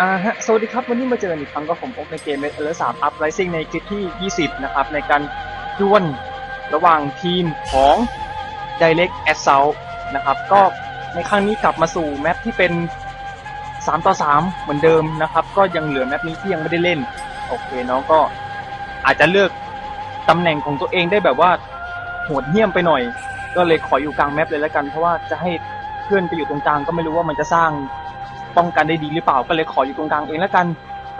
อ่าฮะสวัสดีครับ วันนี้มาเจอกันอีกครั้งก็ผมโอ๊กในเกมเมทเอร์สามอัพไรซิ่งในคลิปที่ 20 นะครับ ในการดวลระหว่างทีมของ Direct Assault นะครับ ก็ในครั้งนี้กลับมาสู่แมปที่เป็น 3 ต่อ 3 เหมือนเดิมนะครับ ก็ยังเหลือแมปนี้ที่ยังไม่ได้เล่น โอเคน้องก็อาจจะเลือกตำแหน่งของตัวเองได้แบบว่าโหดเหี้ยมไปหน่อย ก็เลยขออยู่กลางแมปเลยแล้วกัน เพราะว่าจะให้เพื่อนไปอยู่ตรงกลางก็ไม่รู้ว่ามันจะสร้าง ป้องกันได้ดีหรือเปล่าก็เลยขออยู่ตรงกลางเองแล้วกัน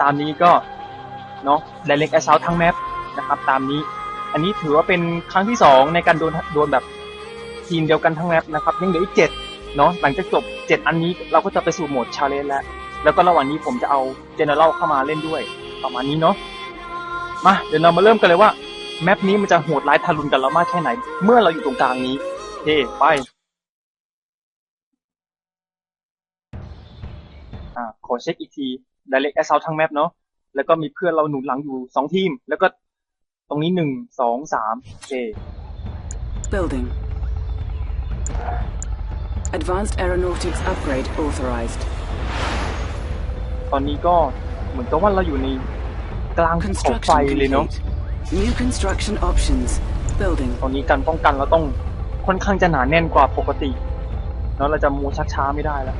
ตามนี้ก็เนาะ Direct Assault ทั้งแมปนะครับตามนี้ อันนี้ถือว่าเป็นครั้งที่สองในการโดนโดนแบบทีมเดียวกันทั้งแมปนะครับยังเหลืออีกเจ็ดเนาะหลังจากจบเจ็ดอันนี้เราก็จะไปสู่โหมดชาเลนจ์แล้ว แล้วก็ระหว่างนี้ผมจะเอา General เข้ามาเล่นด้วยประมาณนี้เนาะมาเดี๋ยวเรามาเริ่มกันเลยว่าแมปนี้มันจะโหดร้ายทารุณกันเรามากแค่ไหน เมื่อเราอยู่ตรงกลางนี้โอเคไป ขอเช็คอีกที Direct Assault ทั้งแมปเนาะแล้วก็มีเพื่อนเราหนุนหลังอยู่สองทีม แล้วก็ตรงนี้หนึ่งสองสามโอเค Building. Advanced aeronautics upgrade authorized. ตอนนี้ก็เหมือนกับว่าเราอยู่ในกลางภูเขาไฟ Construction เลยเนาะ complete. New construction options. Building. ตอนนี้การป้องกันเราต้องค่อนข้างจะหนาแน่นกว่าปกติเนาะเราจะมูชักช้าไม่ได้แล้ว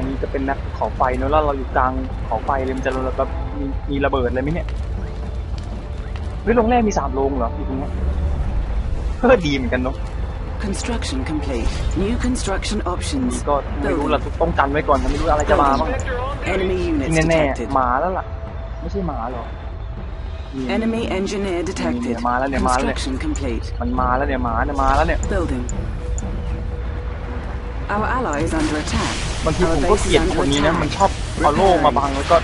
อันนี้จะเป็นนักเขาไฟเนาะแล้วเราอยู่กลางเขาไฟเลยมันจะแบบมีมีระเบิดเลยไหมเนี่ยเฮ้ยโรงแรกมีสามโรงเหรออยู่ตรงเนี้ยเพื่อดีเหมือนกันเนาะ Construction complete. New construction นี่ options. ก็ไม่รู้เราต้องกันไว้ก่อนนะไม่รู้อะไรจะมาบ้าง Enemy ที่ units แน่ detected. ๆหมาแล้วล่ะ ไม่ใช่หมาหรอนี่ Enemy engineer detected. Yeah, mahal yan, mahal yan. Construction complete. มันมาแล้วเนี่ยหมาเนี่ยมาแล้วเนี่ย Building. Our ally is under attack. บางทีผ Our มก็ base เกลีย is ด under คนนี้นะ attack. มันชอบเอาโล่มาบังแล้วก็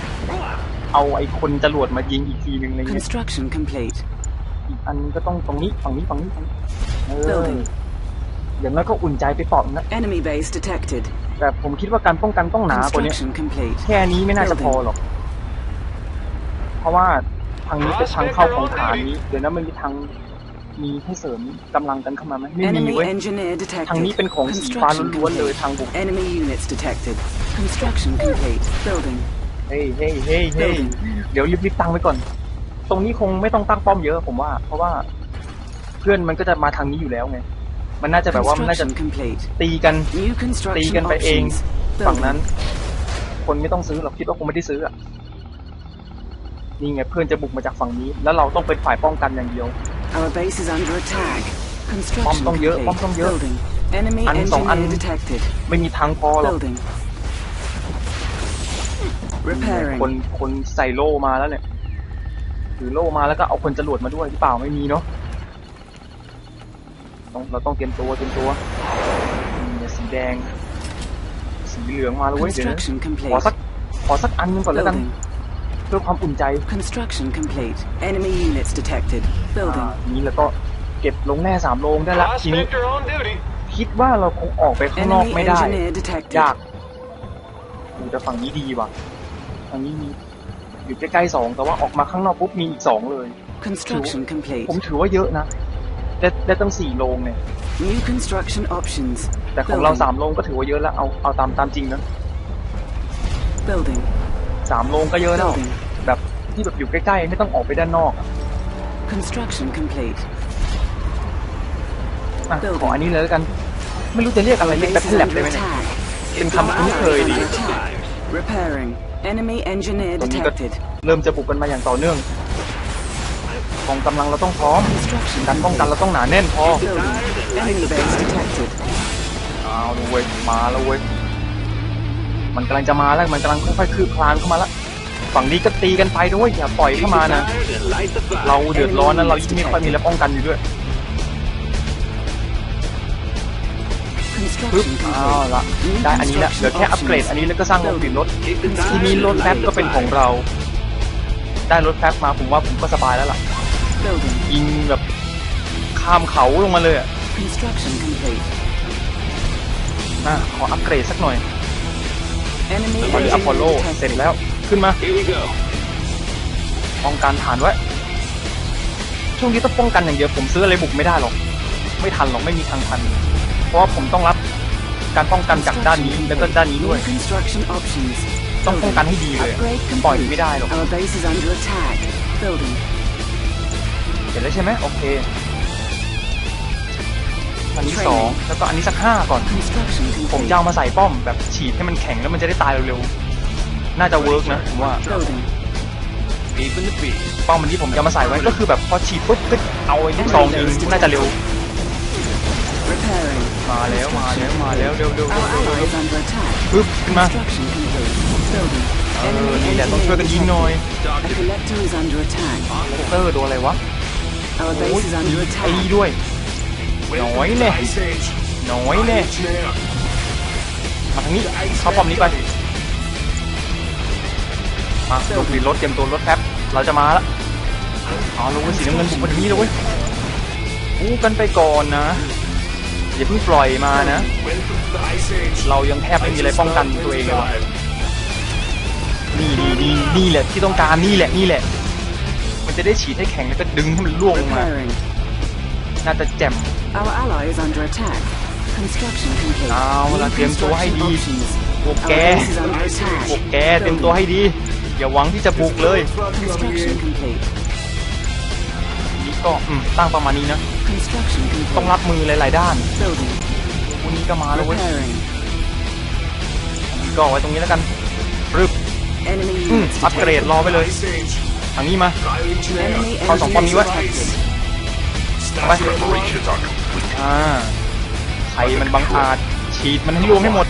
เอาไอ้คนจรวดมายิงอีกทีหนึ่งอะไรเงี้ย Construction complete. อีกอันนึงก็ต้องตรงนี้ฝั่งนี้ฝั่งนี้ฝั่งนี้เออ Building. อย่างน้อยก็อุ่นใจไปเปล่านะ Enemy base detected. แต่ผมคิดว่าการป้องกันต้องหนากว่านี้ Construction complete. แค่นี้ไม่น่าจะพอหรอก เพราะว่าทางนี้เป็นทางเข้าของฐานนี้ เดี๋ยวนั้นมันมีทาง มีให้เสริมกำลังกันเข้ามาไหมไม่มี Enemy เว้ย engineer ทางนี้ detected. เป็นของสีฟ้า Construction ล้วนๆเลย complete. ทางบุก Enemy units detected. Construction complete. Building. เฮ้ยเฮ้ยเฮ้ยเฮ้ย Building. เดี๋ยวรีบๆตั้งไว้ก่อน ตรงนี้คงไม่ต้องตั้งป้อมเยอะผมว่า เพราะว่า เพื่อนมันก็จะมาทางนี้อยู่แล้วไงมันน่าจะแบบว่ามันน่าจะ Construction complete. ตีกัน New ตี construction กันไปเอง options. ฝั่งนั้น Building. คนไม่ต้องซื้อหรอกคิดว่าคงไม่ได้ซื้ออะนี่ไงเพื่อนจะบุกมาจากฝั่งนี้ แล้วเราต้องเป็นฝ่ายป้องกันอย่างเดียว Our base is under attack. Construction ป้อมต้องเยอะ complete. ป้อมต้องเยอะ Building. Enemy อันสองอัน engineer detected. ไม่มีทางพอหรอก Building. คน Repairing. คนใส่โล่มาแล้วเนี่ยถือโล่มาแล้วก็เอาคนจรวดมาด้วยหรือเปล่าไม่มีเนาะต้องเราต้องเตรียมตัวเตรียมตัวนี่สีแดง สีเหลืองมาแล้วเว้ยเดี๋ยวนะ Construction ข complete. อสักขอสักอันหนึงก่อนแล้วกัน Building. เพื่อความอุ่นใจ Construction complete. Enemy units detected. อ่า Building. ทีนี้แล้วก็เก็บลงแน่สามโลงได้ละทีนี้ Prospector on duty. คิดว่าเราคงออกไปข้างนอก Enemy ไม่ได้ engineer detected. ยากดูแต่ฝั่งนี้ดีว่ะฝั่งนี้มีอยู่ใกล้ๆสองแต่ว่าออกมาข้างนอกปุ๊บมีอีกสองเลย Construction complete. ผมถือว่าเยอะนะ ได้ได้ตั้งสี่โลงเนี่ย New construction options. แต่ของเรา Building. สามโลงก็ถือว่าเยอะแล้วเอาเอาตามตามจริงนะ Building. สามโลงก็เยอะแล้ว Building. แบบที่แบบอยู่ใกล้ๆ ไม่ต้องออกไปด้านนอกอะ Construction complete. อะ Building. ขออันนี้เลยแล้วกัน ไม่รู้จะเรียกอะไรเรียก Base แบท is เทิลแลบ under ได้ไหมเนี่ย attack. เป็นคำคุ้นเคยดี Under attack. Repairing. Enemy engineer ตรงนี้ก็ detected. เริ่มจะบุกกันมาอย่างต่อเนื่องกองกำลังเราต้องพร้อม Construction การป้องกัน complete. เราต้องหนาแน่นพอ Building. Enemy base detected. เอาดูเว้ยมาแล้วเว้ย มันกำลังจะมาแล้วมันกำลังค่อยๆคืบคลานเข้ามาแล้วฝั่งนี้ก็ตีกันไปด้วยอย่าปล่อยเข้ามานะ Tires and light the fire. เราเดือดร้อนนะเรายิ่งไม่ค่อยมีแล้วป้องกันอยู่ด้วยปึ๊บ Construction เอา complete. ละได้อันนี้ละเหลือแค่อัปเกรดอันนี้แล้วก็สร้างโรงกลิ่นรถ Kick the ทีนี้ tires รถ and แป๊บ light ก็ the เป็นของ fire. เรา ได้รถแป๊บมาผมว่าผมก็สบายแล้วล่ะ Building. ยิงแบบข้ามเขาลงมาเลยอะ Construction complete. อะขออัปเกรดสักหน่อย Enemy ตอนนี้อพอลโล engineer เสร็จ detected. แล้วขึ้นมา Here we go. ป้องกันฐานไว้ช่วงนี้ต้องป้องกันอย่างเดียวผมซื้ออะไรบุกไม่ได้หรอก ไม่ทันหรอกไม่มีทางทัน เพราะว่าผมต้องรับการป้องกันจากด้านนี้แล้วก็ด้านนี้ด้วย New construction options. ต้องป้องกันให้ดีเลย Upgrade ปล่อย complete. ไม่ได้หรอก Our base is under attack. Building. เห็นแล้วใช่ไหมโอเคอั นนี้สองแล้วก็อันนี้สักห้าก่อน Construction ผม complete. จะเอามาใส่ป้อมแบบฉีดให้มันแข็งแล้วมันจะได้ตายเร็วๆ น่าจะเวิร์กนะผมว่า Building. ป้อมมันที่ผมจะเอามาใส่ไว้ก็คือแบบพอฉีดปุ๊บก็เอาไอ้ลูกซองยิงน่าจะเร็ว Repairing. มาแล้วมาแล้วมาแล้วเร็วเร็วเร็ว Our เร็ว ally is under attack. ปึ๊บขึ้นมา Construction complete. Building. เออนี่แหละต้องช่วยกันยิงหน่อย A collector is under attack. เตอร์โดนอะไรวะ Our โอ้ย base is มี under ไอ้นี่ attack. ด้วย น้อยแน่น้อยแน่มาทางนี้เข้าป้อมนี้ไปมาลงดินรถเตรียมตัวรถแป๊บเราจะมาละเอาลงไปสีน้ำเงินบุกมาทางนี้เลยเว้ยอู้กันไปก่อนนะอย่าเพิ่งปล่อยมานะ เรายังแทบไม่มีอะไรป้องกันตัวเองเลยวะนี่นี่นี่นี่แหละที่ต้องการนี่แหละนี่แหละ มันจะได้ฉีดให้แข็งแล้วก็ดึงให้มันล่วงลงมา น่าจะแจ่ม Our ally is under attack. Construction complete. เอาละ New เตรียมตัวให้ดี construction options. พวก Our แก base is under attack. พวกแกเตรียมตัวให้ดี อย่าหวังที่จะบุกเลย Construction complete. นี่ก็อืมตั้งประมาณนี้นะ Construction ต้อง complete. รับมือหลาย ๆ ด้าน Building. วันนี้ก็มาแล้วเว้ย Repairing. ก็ไว้ตรงนี้แล้วกันรึบ Enemy อืม units อัปเกรด detected. รอไปเลย ทางนี้มา Enemy เอาสองป้อมนี้ไว้ engineers detected. ไป Preparations are complete. อ่าใครมันบังอาจฉีดมันให้รวมให้หมด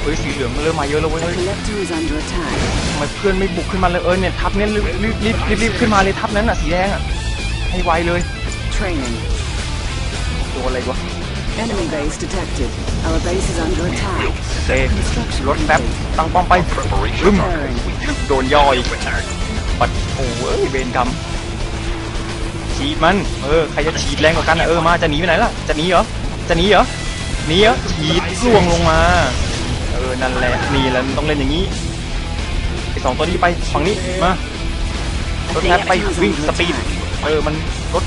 เฮ้ยสีเหลืองมันเริ่มมาเยอะแล้วเว้ย A เฮ้ย collector is under attack. ทำไมเพื่อนไม่บุกขึ้นมาเลยเออเนี่ยทับเนี่ยรีบรีบรีบรีบรีบขึ้นมาเลยทับนั้นอะสีแดงอะให้ไวเลย Training. ตัวอะไรวะ Enemy base detected. Our base is under attack. เอ้ Construction รถแป๊บ complete. ตั้งป้อมไป Preparations รึม are complete. โดนย่อยปัดโอ้ยเวรกรรม ฉีดมันเออใครจะฉีดแรงกว่ากันอะเออมาจะหนีไปไหนล่ะจะหนีเหรอจะหนีเหรอหนีเหรอฉีดล่วงลงมาเออนั่นแหละนี่แหละมันต้องเล่นอย่างนี้ไอสองตัวนี้ไปฝั่งนี้มารถแท็บไปวิ่งสปีดเออมันลด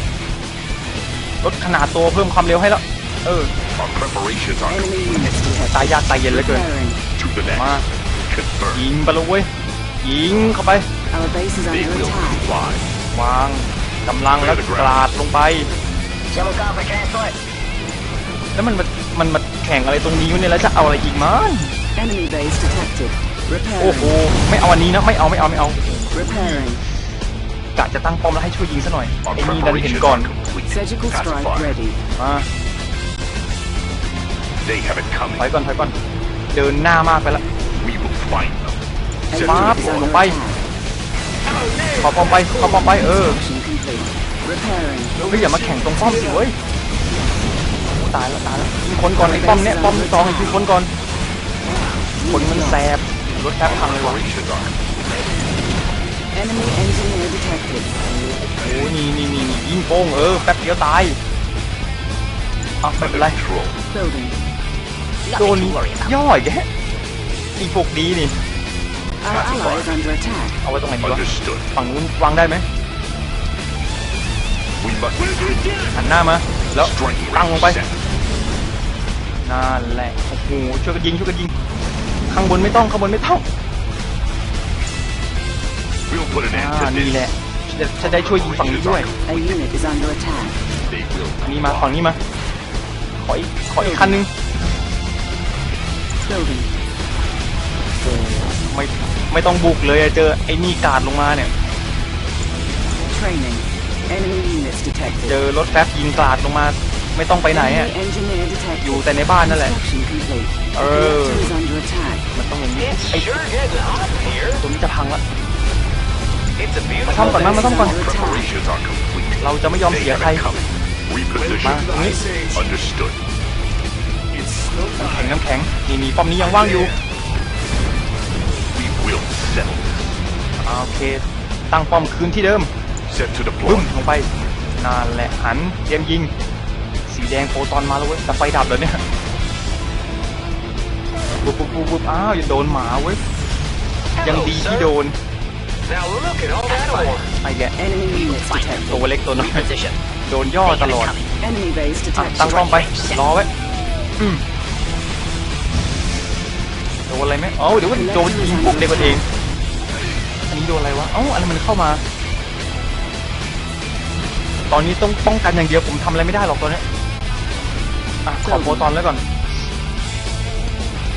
ลดขนาดตัวเพิ่มความเร็วให้แล้วเออ Our preparations are Enemy complete. units detected. ตายยากตายเย็นเหลือเกิน Repairing. To the left. มา Confirm. ยิงไปเลยเว้ยยิงเข้าไป Our base is They under will attack. comply. วาง กำลังแล้วกราดลงไป แล้วมันมามันมาแข่งอะไรตรงนี้วะเนี่ยแล้วจะเอาอะไรอีกมั้ง Enemy base detected. โอ้โห Repairing. ไม่เอาอันนี้นะ ไม่เอาไม่เอาไม่เอา Repairing. กะจะตั้งป้อมแล้วให้ช่วยยิงซะหน่อย Our ไอ้นี่ดันเห็น preparations ก่อน are complete. Surgical strike Pacify. ready. มา They have it ถอย coming. ก่อนถอยก่อน เดินหน้ามากไปละ We will find them. Enemy Set Map. to is deploy. under Bye. attack. ขอป้อมไปขอป้อมไปเออ Construction complete. Repairing. เฮ้ยอย่ามาแข่งตรงป้อมสิเว้ยโอ้ตายแล้วตายแล้วยิงคนก่อนไอ้ป้อมเนี้ยป้อมที่สองยิงคนก่อนคนมันแสบรถแทบพังเลยว่ะ Preparations are complete. Enemy engineer detected. โอ้ยนี่นี่นี่นี่ยิงโป้งเออแป๊บเดียวตายอะไม่เป็นไร Control. Building. โดนย่อยแกอีพวกดีนี่ Our ally is under attack. เอาไว้ตรงไหนดีวะ Understood. ฝั่งนู้นวางได้ไหม We must หันหน้ามา แล้ว strike ตั้งลงไป ready set. นั่นแหละโอ้โหช่วยกันยิงช่วยกันยิง ข้างบนไม่ต้องข้างบนไม่ต้อง We'll put an อ่า end to นี่ this. แหละจะจะได้ช่วยยิงฝั่งนี้ด้วย A unit is under attack. They will อันนี้มา comply. ฝั่งนี้มาขออีกขออีกคันหนึง Building. ไม่ไม่ต้องบุกเลยอะเจอไอ้นี่กาดลงมาเนี่ย Training. Enemy units เจ detected. อรถแฟบยิงกราดลงมา ไม่ต้องไปไหนอะ Enemy engineer detected. อยู่แต่ในบ้านนั่นแหละ Construction complete. A Oh. collector is under attack. มันต้องอย่างนี้ไอ้ Sure getting hot in here. ตัวนี้จะพังละ It's a มา beautiful ซ่อมก่อนมามาซ่อมก่อน Under attack. Preparations are complete. เราจะไม่ยอม They เสีย have ใคร it coming. มา Reposition. ตรงนี้ Understood. แข็งน้ำแข็งนี่นี่ป้อมนี้ยังว่างอยู่ We will settle. อ่าโอเค ตั้งป้อมคืนที่เดิม Set to บึ้ม deploy. ลงไปนั่นแหละหันเตรียมยิง สีแดงโฟตอนมาแล้วเว้ยแต่ไฟดับแล้วเนี่ยปุ๊บปุ๊บปุ๊บปุ๊บอ้าวอย่าโดนหมาเว้ยยังดีที่โดน Now look at all that ore. ไอ้แก Enemy units detected. ตัวเล็กตัวน้อย Position. โดนย่อตลอด Enemy base อะ detected. ตั้งป้อมไป รอไว้อืมโดนอะไรไหมเอ้าเดี๋ยวก็โดนยิงผมเด็กกันเอง อันนี้โดนอะไรวะ เอ้าอะไรมันเข้ามา ตอนนี้ต้องป้องกันอย่างเดียวผมทำอะไรไม่ได้หรอกตอนเนี้ยอะขอโพตอนแล้วก่อน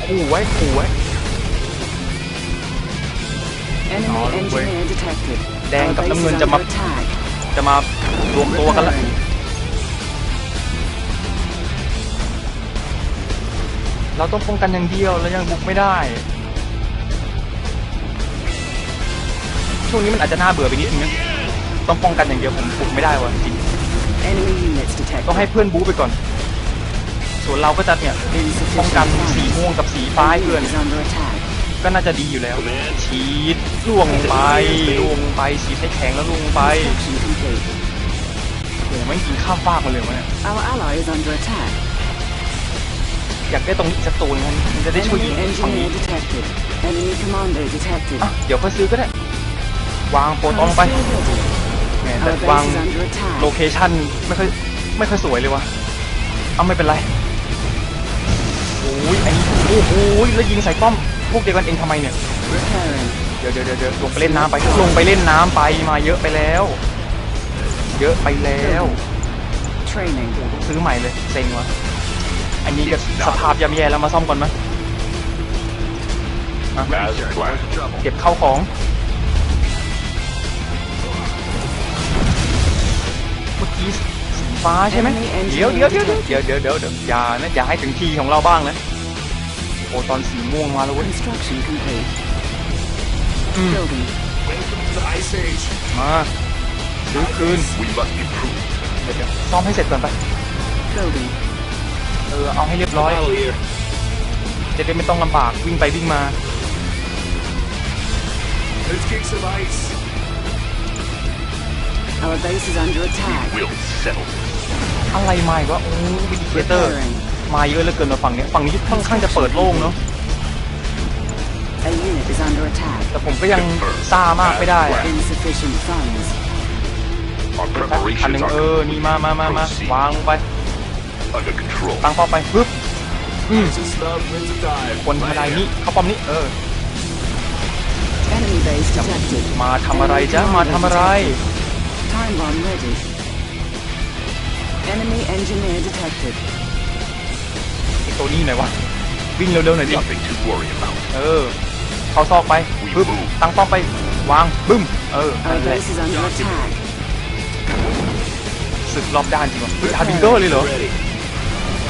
ขู่ไว้ขู่ไว้ Enemy Oh, look, wait. engineer detected. แดง Our กับ base น้ำ is เงิน under จะมา attack. จะมารวมตัวกันแล้ว Repairing. เราต้องป้องกันอย่างเดียวแล้วยังบุกไม่ได้ ช่วงนี้มันอาจจะน่าเบื่อไปนิดนึงนะ ต้องป้องกันอย่างเดียวผมบุกไม่ได้วะจริง Enemy units detected. ต้องให้เพื่อนบู๊ไปก่อน ส่วนเราก็จะเนี่ย Insufficient ป้องกัน funds. สีม่วงกับสีฟ้าให้ Our เพื่อน unit is under attack. ก็น่าจะดีอยู่แล้วฉีดล่วงลงไปล่วงลงไปฉีดให้แข็งแล้วล่วงลงไป Construction complete. โอ้ไม่กินข้ามฟากมาเลยวะเนี่ย Our ally is under attack. อยากได้ตรงนี้อีกสักตัวนึงมันจะได้ช่วยยิ Enemy งฝั่งนี้ engineer detected. Enemy commander detected. อะเดี๋ยวค่อยซื้อก็ได้ วางโปรตอนลงไป Still ready. แหมแต่ Our วาง base is under attack. โลเคชั่นไม่ค่อยไม่ค่อยสวยเลยวะเอาไม่เป็นไรโอ้ยอันนี้โอ้โหแล้วยิงใส่ป้อมพวกเดียวกันเองทำไมเนี่ย Repairing. เดี๋ยวเดี๋ยวเดี๋ยวเดี๋ยวลงไปเล่นน้ำไปลงไปเล่นน้ำไปมาเยอะไปแล้ว เยอะไปแล้ว Training. ซื้อใหม่เลยเซ็งวะอันนี้ก็สภาพย่ำแย่แล้วมาซ่อมก่อนไหมอะ As planned. เก็บเข้าของ อกี้สีฟ้าใช่ไหมเดี๋ยวเดี๋ยวเดี๋ยวเดี๋ยวเดี๋ยวเดี๋ยวเดี๋ยวอย่านะอย่าให้ถึงทีของเราบ้างนะโอ้ตอนสีม่วงมาแล้วเว้ย Construction complete. อืม Building. มาซื้อคืน We must improve. เดี๋ยวเดี๋ยวซ่อมให้เสร็จก่อนไป Building. เออเอาให้เรียบร้อยจะได้ไม่ต้องลำบากวิ่งไปวิ่งมา Our base is under attack. We'll settle. อะไรมาอีกวะโอ้วิดีเคเตอร์ Repairing. มาเยอะเหลือเกินมาฝั่งเนี้ยฝั่งนี้ค่อนข้างจะเปิดโล่งเนาะ A unit is under attack. แต่ผมก็ยังซ่ามากไม่ได้อะ Insufficient funds. Our อันหนึ่ preparations งเออ are นี่มามามามา Proceed. วางลงไป under control. ตั้งป้อมไปปึ๊บอืมคนธรรมดานี่เข้าป้อมนี้ เออ Enemy base detected. มาทำอะไรจ๊ะมาทำอะไร Time bomb ready. Enemy engineer detected. ไอตัวนี้หน่อยวะวิ่งเร็วๆหน่อยดิ Nothing to worry about. เออ เข้าซอกไปปึ๊บตั้งป้อมไป วาง บึ้ม เออ Our นั่นแหละ base is under attack. ศึกรอบด้านจริงวะเฮ้ยฮาร์บิงเกอร์เลยเหรอ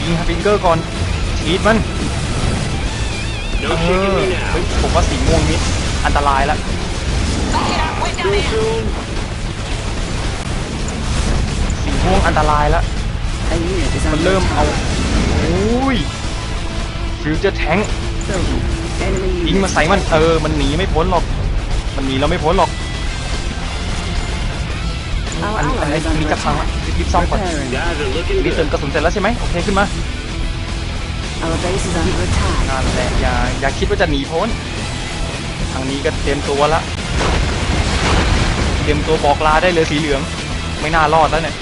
ยิงฮาร์บิงเกอร์ก่อนฉีดมันเออเฮ้ยผมว่าสีม่วงนี้อันตรายละสี ม่วงอันตรายละ A unit is มัน under เริ่มเอา attack. โอ้ยฟิวเจอร์แทง Building. Enemy ยิง unit มาใส่มันเออ มันหนีไม่พ้นหรอก มันหนีเราไม่พ้นหรอก Our อันนี้อัน ally นี้ is อันนี้ under จะพังละ attack. รีบๆซ่อมก่อน Repairing. อันนี้เติมกระสุนเสร็จแล้วใช่ไหมโอเคขึ้นมา Our base is under attack. นั่นแหละอย่าอย่าคิดว่าจะหนีพ้น ทางนี้ก็เตรียมตัวละ เตรียมตัวบอกลาได้เลยสีเหลือง ไม่น่ารอดแล้วเนี่ย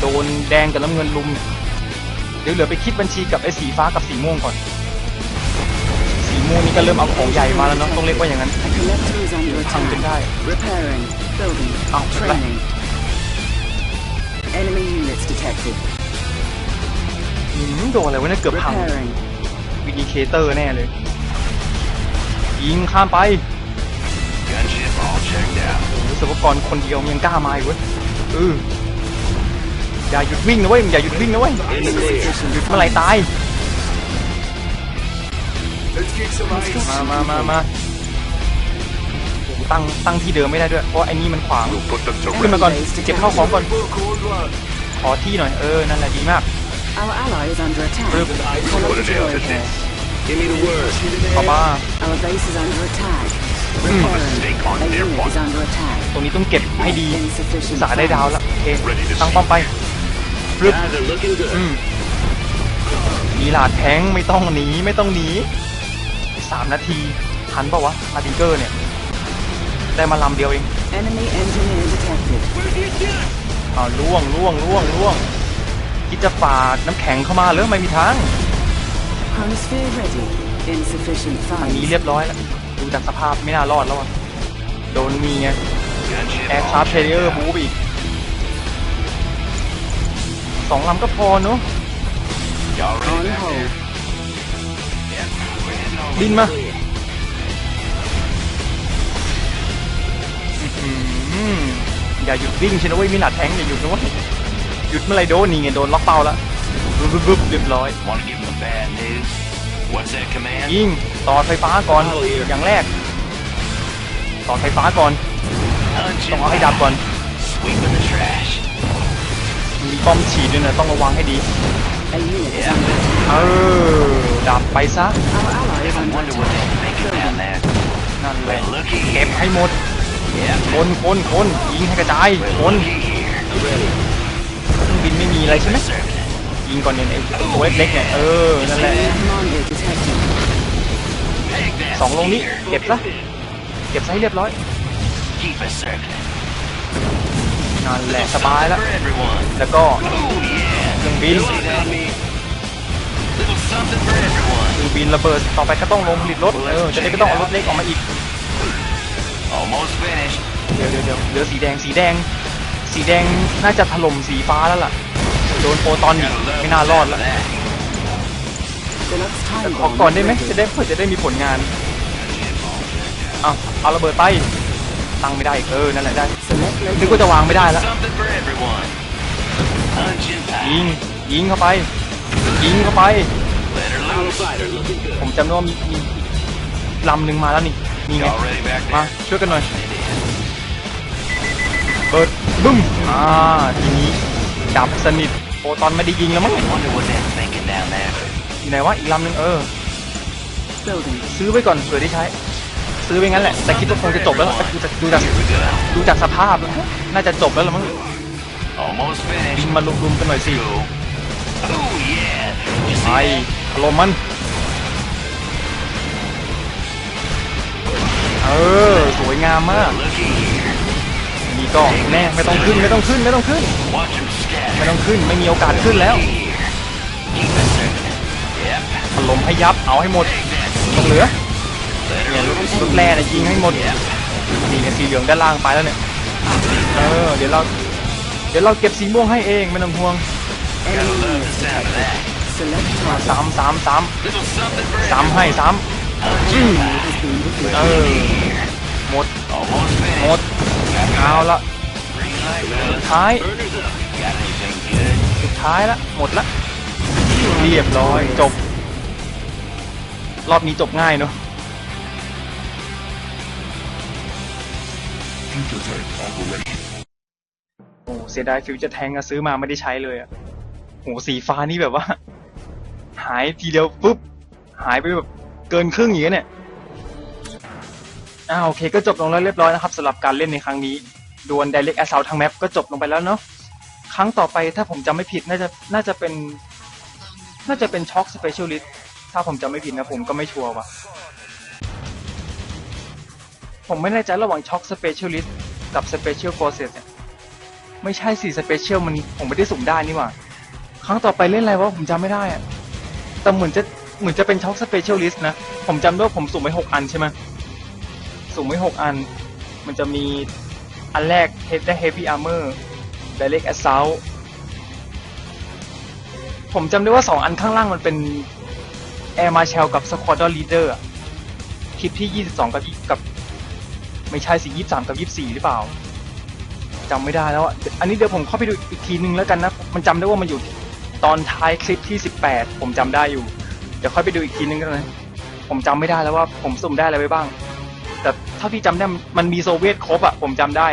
โดนแดงกับน้ำเงินลุมเนี่ยเดี๋ยวเหลือไปคิดบัญชีกับไอ้สีฟ้ากับสีม่วงก่อน สีม่วงนี่ก็เริ่มเอาของใหญ่มาแล้วเนาะต้องเรียกว่าอย่างนั้น A collector is under พังจน attack. ได้ Repairing. Building. Oh, Training. Enemy units detected. อืมโดนอะไรวะเนี่ยเกือบพัง Repairing. วิดีเคเตอร์แน่เลย ยิงข้ามไป Gunship all checked out. รู้สึกว่ากรคนเดียวมันยังกล้ามาอีกเว้ยเออ อย่าหยุดวิ่งนะเว้ยมึงอย่าหยุดวิ่งนะเว้ย Insufficient หยุดเมื่อไหร่ funds. ตาย มามามามาโอ้โหตั้งตั้งที่เดิมไม่ได้ด้วย เพราะไอ้นี่มันขวาง We'll put them to ขึ้น rest. มาก่อน เก็บเข้าของก่อน ขอที่หน่อย เออ นั่นแหละดีมาก Our ally is under attack. Group. Follow Put the an end to droid. this. เข้ามา Our base is under attack. Mistake Repairing. on A their unit part. is under attack. ตรงนี้ต้องเก็บให้ดี Insufficient สาได้ดาวแล้ว funds. โอเคตั้งป้อมไป รึบอืมมีหลาดแทงไม่ต้องหนีไม่ต้องหนีสามนาทีทันปะวะมาดิงเกอร์เนี่ย ได้มาลำเดียวเอง Enemy engineer detected. อ้าวล่วงล่วงล่วงล่วงคิดจะฝากน้ำแข็งเข้ามาเหรือไม่มีทาง Chronosphere ready. Insufficient อันนี้ funds. เรียบร้อยแล้วดูจากสภาพไม่น่ารอดแล้วอะโดนมีไง Gunship แอร์ค all ราฟเทเ checked เยอร์ out. บูไปอีก สองลำก็พอเนอะ Y'all ready On back hold. there? Yep. We're heading over บินมา clear. อืมอย่าหยุดวิ่งใช่นะเว้ยมิลาดแทงอย่าหยุดนะเว้ยหยุดเมื่อไหรโดนนี่ไงโดนล็อกเป้าแล้วบึ๊บบึ๊บบึ๊บเรียบร้อย Want to give them the bad news? What's that command? ยิงต่อไฟฟ้าก่อนอย่างแรก ต่อไฟฟ้าก่อน Punch ต้อง and เอาให้ดับก่อน Sweeping the trash. มีป้อมฉีดด้วยนะต้องระวังให้ดี A unit is Yeah. under attack. เออดับไปซะ Our ally is I under wonder what attack. they're thinking down there. นั่นแหละ Well, looky เก็บ here. ให้หมด Yep. คนคนคนยิงให้กระจายค Well, น looky here. เครื่องบินไม่มีอะไรใช่ไหม Serving it. ยิงก่อนเนี่ยไอ้ตัวเล็กๆเนี่ยเออนั่นแหละ Enemy commander detected. Take that. สองลงนี้ Here. เก็บซะเก็บซะให้เรียบร้อย Keep us circling. นั่นแหละสบายแล้ว For everyone. แล้วก็ Oh, yeah. เครื่องบิน See that me? Little something for everyone. เครื่องบินระเบิดต่อไปก็ต้องลงผลิตรถเออจะได้ไม่ต้องเอารถเล็กออกมาอีก Almost finished. เดี๋ยวเดี๋ยวเดี๋ยวเหลือสีแดงสีแดง สีแดงน่าจะถล่มสีฟ้าแล้วล่ะโดนโปรตอนอีก Gotta love ไม่น่ารอดแล้ว that. Deluxe แต่ time ขอ bomb ก่อนได้ไหม detected. จะได้เพื่อจะได้มีผลงานเอาเอาระเบิดไป ตั้งไม่ได้อีกเออนั่นแหละได้ Select นึกว่าจะวางไม่ได้แล้วยิงยิงเข้าไปยิงเข้าไป ผมจำได้ว่ามีมีลำหนึ่งมาแล้วนี่นี่ไงมาช่วยกันหน่อยเปิดบึ้มอ่าทีนี้ดับสนิทโปตอนไม่ได้ยิงแล้วมั้งอยู่ไหนวะอีกลำหนึ่งเออซื้อไว้ก่อนเผื่อได้ใช้ ซื้อไว้งั้นแหละ แต่คิดว่าคงจะจบแล้วล่ะดูจากดูจากดูจากสภาพแล้วน่าจะจบแล้วละมั้ง Almost บิ finished. นมาลุมๆกันหน่อยสิ Oh yeah. You ไป see ถล่มมัน เออ สวยงามมาก Looky here. นี่ก็แน่ไม่ต้องขึ้นไม่ต้องขึ้นไม่ต้องขึ้น Watch him ไม่ scatter. ต้องขึ้นไม่มีโอกาสขึ้นแล้ว Here. Keep it circling. Yep. ถล่มให้ยับเอาให้หมด Take that. ต้องเหลือ เนี่ยลูกแร่ยิงให้หมดนี่เนี่ยสีเหลืองด้านล่างไปแล้วเนี่ยเออเดี๋ยวเราเดี๋ยวเราเก็บสีม่วงให้เองไม่ต้องห่วงสามสามสามสามให้สามเออหมดหมดเอาละท้ายสุดท้ายละหมดละเรียบร้อยจบ รอบนี้จบง่ายเนาะ Future tank operation. โอ้เสียดายฟิวจะแทงอะซื้อมาไม่ได้ใช้เลยอะโหสีฟ้านี่แบบว่า หายทีเดียวปุ๊บ หายไปแบบเกินครึ่งอย่างเงี้ยเนี่ยอ้าวโอเคก็จบลงแล้วเรียบร้อยนะครับสำหรับการเล่นในครั้งนี้ดวล Direct Assault ทางแมปก็จบลงไปแล้วเนาะครั้งต่อไปถ้าผมจำไม่ผิดน่าจะน่าจะเป็น น่าจะเป็นช็อคสเปเชียลิสถ้าผมจำไม่ผิดนะผมก็ไม่ชัวร์ว่ะ ผมไม่แน่ใจระหว่างช็อคสเปเชียลิสต์กับสเปเชียลโ o เซสเนี่ยไม่ใช่สิสเปเชียลมันผมไม่ได้สุ่มได้นี่หว่า ครั้งต่อไปเล่นอะไรวะผมจำไม่ได้อะแต่เหมือนจะเหมือนจะเป็นช็อคสเปเชียลิสต์นะ ผมจำได้ว่าผมสุ่มไว้หกอันใช่ไหมสุ่มไว้หกอัน มันจะมีอันแรกได้ Heavy Armor Direct Assault ผมจำได้ว่าสองอันข้างล่างมันเป็น Air Marshal กับ Squadron Leader อะคลิปที่22กับกับ ไม่ใช่สิ23กับ24หรือเปล่าจำไม่ได้แล้วอะอันนี้เดี๋ยวผมเข้าไปดูอีกทีนึงแล้วกันนะ มันจำได้ว่ามันอยู่ตอนท้ายคลิปที่18ผมจำได้อยู่ เดี๋ยวค่อยไปดูอีกทีนึงกันนะผมจำไม่ได้แล้วว่าผมสุ่มได้อะไรไว้บ้าง แต่เท่าที่จำได้มันมีโซเวียตครบอะผมจำได้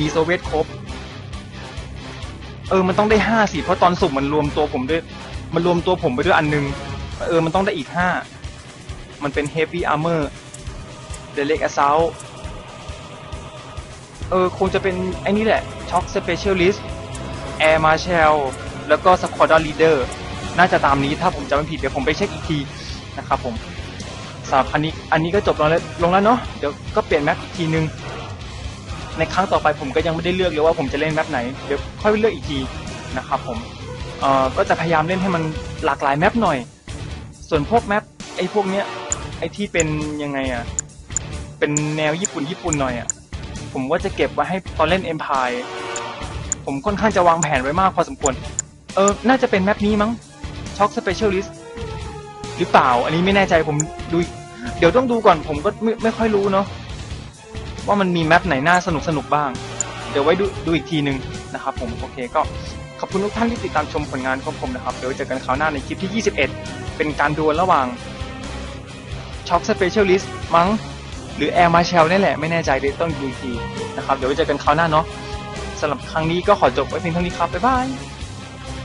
มีโซเวียตครบ เออ มันต้องได้ห้าสิเพราะตอนสุ่มมันรวมตัวผมด้วย มันรวมตัวผมไปด้วยอันนึง เออ มันต้องได้อีกห้า มันเป็น Heavy Armor Direct Assault เออ เออคงจะเป็นไอ้นี่แหละ Shock Specialist Air Marshal แล้วก็ Squadron Leader น่าจะตามนี้ถ้าผมจำไม่ผิดเดี๋ยวผมไปเช็คอีกทีนะครับผมสำหรับคันนี้อันนี้ก็จบลงแล้วลงแล้วเนาะเดี๋ยวก็เปลี่ยนแมปอีกทีนึง ในครั้งต่อไปผมก็ยังไม่ได้เลือกเลยว่าผมจะเล่นแมปไหนเดี๋ยวค่อยเลือกอีกทีนะครับผมเอ่อก็จะพยายามเล่นให้มันหลากหลายแมปหน่อย ส่วนพวกแมปไอ้พวกเนี้ยไอ้ที่เป็นยังไงอะเป็นแนวญี่ปุ่นญี่ปุ่นหน่อยอะ ผมว่าจะเก็บไว้ให้ตอนเล่น Empire ผมค่อนข้างจะวางแผนไว้มากพอสมควร เออ น่าจะเป็นแมปนี้มั้งช็อกสเปเชียลิสต์หรือเปล่า อันนี้ไม่แน่ใจผมดู เดี๋ยวต้องดูก่อนผมก็ไม่ไม่ค่อยรู้เนาะว่ามันมีแมปไหนน่าสนุกสนุกบ้าง เดี๋ยวไว้ดูดูอีกทีหนึ่งนะครับผมโอเคก็ขอบคุณทุกท่านที่ติดตามชมผลงานของผมนะครับ เดี๋ยวเจอกันคราวหน้าในคลิปที่ 21 เป็นการดวลระหว่างช็อกสเปเชียลิสต์มั้ง หรือแอร์มาเชลนี่แหละไม่แน่ใจเดี๋ยวต้องดูทีนะครับเดี๋ยวไว้เจอกันคราวหน้าเนาะสำหรับครั้งนี้ก็ขอจบไว้เพียงเท่านี้ครับบ๊ายบาย